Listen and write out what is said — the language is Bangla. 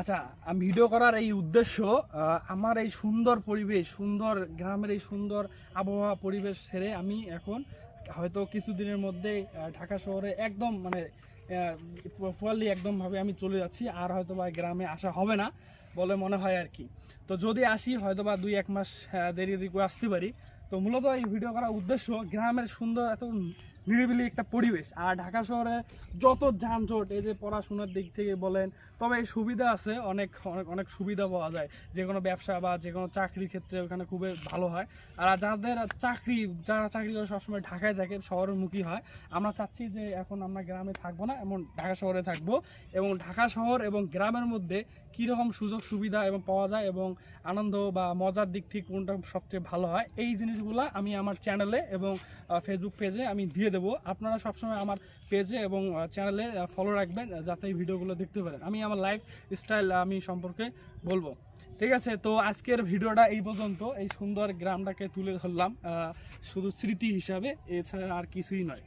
আচ্ছা ভিডিও করার এই উদ্দেশ্য আমার এই সুন্দর পরিবেশ, সুন্দর গ্রামের এই সুন্দর আবহাওয়া পরিবেশ ছেড়ে আমি এখন হয়তো কিছুদিনের মধ্যে ঢাকা শহরে একদম মানে ফুয়ালি একদমভাবে আমি চলে যাচ্ছি, আর হয়তো বা গ্রামে আসা হবে না বলে মনে হয় আর কি। তো যদি আসি হয়তো বা দুই এক মাস দেরি দেরি করে আসতে পারি। তো মূলত এই ভিডিও করার উদ্দেশ্য, গ্রামের সুন্দর এত নিরিবিলি একটা পরিবেশ। আর ঢাকা শহরে যত যানজট, এই যে পড়াশোনার দিক থেকে বলেন, তবে এই সুবিধা আছে, অনেক অনেক অনেক সুবিধা পাওয়া যায়। যে কোনো ব্যবসা বা যে কোনো চাকরির ক্ষেত্রে ওখানে খুবই ভালো হয়। আর যাদের চাকরি, যারা চাকরি করে সবসময় ঢাকায় থাকে শহরমুখী হয়, আমরা চাচ্ছি যে এখন আমরা গ্রামে থাকব না, এমন ঢাকা শহরে থাকব। এবং ঢাকা শহর এবং গ্রামের মধ্যে কীরকম সুযোগ সুবিধা এবং পাওয়া যায় এবং আনন্দ বা মজার দিক থেকে কোনটা সবচেয়ে ভালো হয়, এই জিনিসগুলো আমি আমার চ্যানেলে এবং ফেসবুক পেজে আমি দিয়ে দেবো। আপনারা সবসময় আমার পেজে এবং চ্যানেলে ফলো রাখবেন যাতে এই ভিডিওগুলো দেখতে পারেন। আমি আমার লাইফ স্টাইল আমি সম্পর্কে বলব। ঠিক আছে, তো আজকের ভিডিওটা এই পর্যন্ত। এই সুন্দর গ্রামটাকে তুলে ধরলাম শুধু স্মৃতি হিসাবে। এছাড়া আর কিছুই নয়।